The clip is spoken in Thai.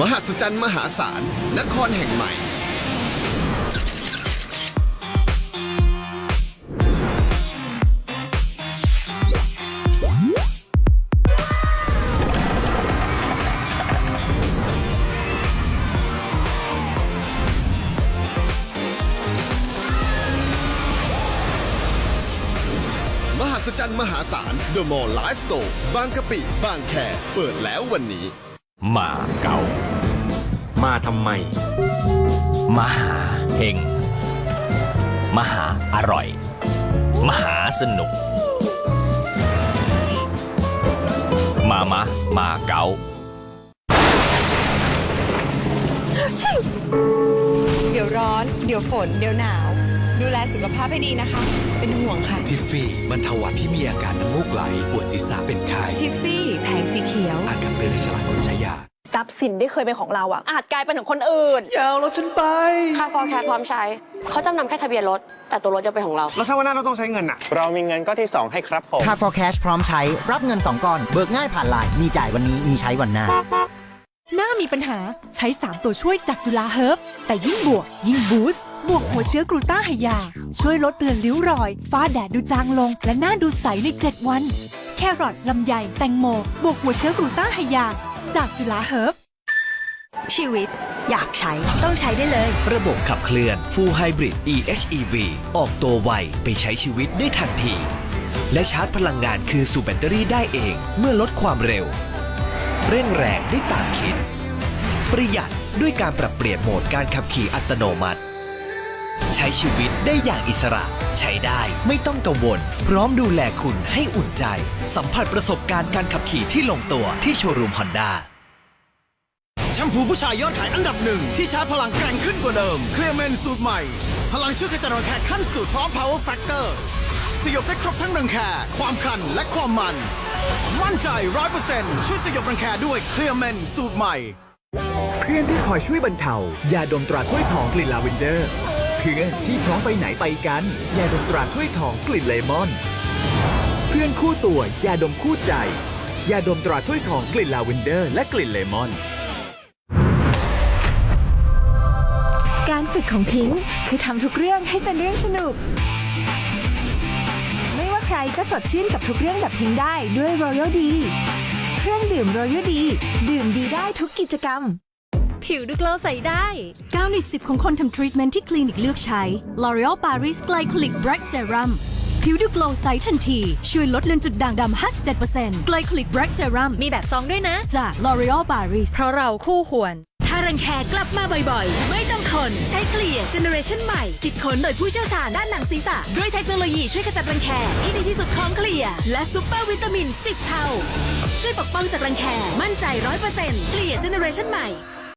มหัศจรรย์มหาศาล นครแห่งใหม่ มหัศจรรย์มหาศาล The Mall Live Store บางกะปิ บางแคเปิดแล้ววันนี้ มาเก่า มาทำไม มหาเฮงมหาอร่อย มหาสนุก มามะมาเก๊าเดี๋ยวร้อน เดี๋ยวฝน เดี๋ยวหนาว ดูแลสุขภาพให้ดีนะคะ เป็นห่วงค่ะ ทิฟฟี่บรรเทาหวัดที่มีอาการน้ำมูกไหล ปวดศีรษะเป็นไข้ทิฟฟี่แผงสีเขียว อ่านคำเตือนในฉลากก่อนใช้ยาทรัพย์สินที่เคยเป็นของเราอะอาจกลายเป็นของคนอื่น อย่าเอารถฉันไป ค่าฟอร์แคร์พร้อมใช้ เขาจำนำแค่ทะเบียนรถ แต่ตัวรถจะเป็นของเรา แล้วถ้าวันหน้าเราต้องใช้เงินอะเรามีเงินก้อนที่ 2 ให้ครับผม ค่า for cash พร้อมใช้ รับเงิน 2ก้อน เบิกง่ายผ่านไลน์มีจ่ายวันนี้ มีใช้วันหน้า หน้ามีปัญหาใช้ 3 ตัวช่วยจากจุฬาเฮิร์บแต่ยิ่งบวกยิ่งบูสต์ บวกหัวเชื้อกรูต้าไฮยา ช่วยลดเรือนริ้วรอย ฟ้าแดดดูจางลง และหน้าดูใสใน 7 วัน แครอทลำไยแตงโม บวกหัวเชื้อกรูต้าไฮยา จากจุฬาเฮิร์บชีวิต อยากใช้ต้องใช้ได้เลย ระบบขับเคลื่อน Full Hybrid EHEV ออกตัวไวไปใช้ชีวิตได้ทันที และชาร์จพลังงานคืนสู่แบตเตอรี่ได้เองเมื่อลดความเร็ว เร่งแรงได้ตามคิด ประหยัดด้วยการปรับเปลี่ยนโหมดการขับขี่อัตโนมัติใช้ชีวิตได้อย่างอิสระ ใช้ได้ไม่ต้องกังวล พร้อมดูแลคุณให้อุ่นใจ สัมผัสประสบการณ์การขับขี่ที่ลงตัวที่โชว์รูมฮอนด้าแชมพูผู้ชายยอดขายอันดับหนึ่งที่ชาร์จพลังแกร่งขึ้นกว่าเดิม เคลียร์เมนสูตรใหม่ พลังช่วยกระจายรังแคขั้นสุดพร้อม power factor สยบได้ครบทั้งรังแคความคันและความมัน มั่นใจร้อยเปอร์เซ็นต์ช่วยสยบรังแคด้วยเคลียร์เมนสูตรใหม่ เพื่อนที่คอยช่วยบรรเทายาดมตราถ้วยทองกลิ่นลาเวนเดอร์ เพื่อนที่พร้อมไปไหนไปกันยาดมตราถ้วยทองกลิ่นเลมอน เพื่อนคู่ตัวยาดมคู่ใจยาดมตราถ้วยทองกลิ่นลาเวนเดอร์ และกลิ่นเลมอน การฝึกของพิงค์คือทำทุกเรื่องให้เป็นเรื่องสนุก ไม่ว่าใครก็สดชื่นกับทุกเรื่องแบบพิงค์ได้ด้วย Royal D เครื่องดื่ม Royal D ดื่มดีได้ทุกกิจกรรม ผิวดูโกลว์ใสได้ 9 ใน 10 ของคนทำทรีทเมนต์ที่คลินิกเลือกใช้ L'Oreal Paris Glycolic Bright Serum ผิวดูโกลว์ใสทันที ช่วยลดเลือนจุดด่างดำ 57% Glycolic Bright Serum มีแบบซองด้วยนะ จาก L'Oreal Paris เพราะเราคู่ควรถ้ารังแคกลับมาบ่อยๆ ไม่ต้องทนใช้เกลี่ยเจเนอเรชันใหม่ คิดค้นโดยผู้เชี่ยวชาญด้านหนังศีรษะ ด้วยเทคโนโลยีช่วยขจัดรังแคที่ดีที่สุดของเกลี่ย และซูเปอร์วิตามิน 10 เท่า ช่วยปกป้องจากรังแคมั่นใจ 100%เกลี่ยเจเนอเรชันใหม่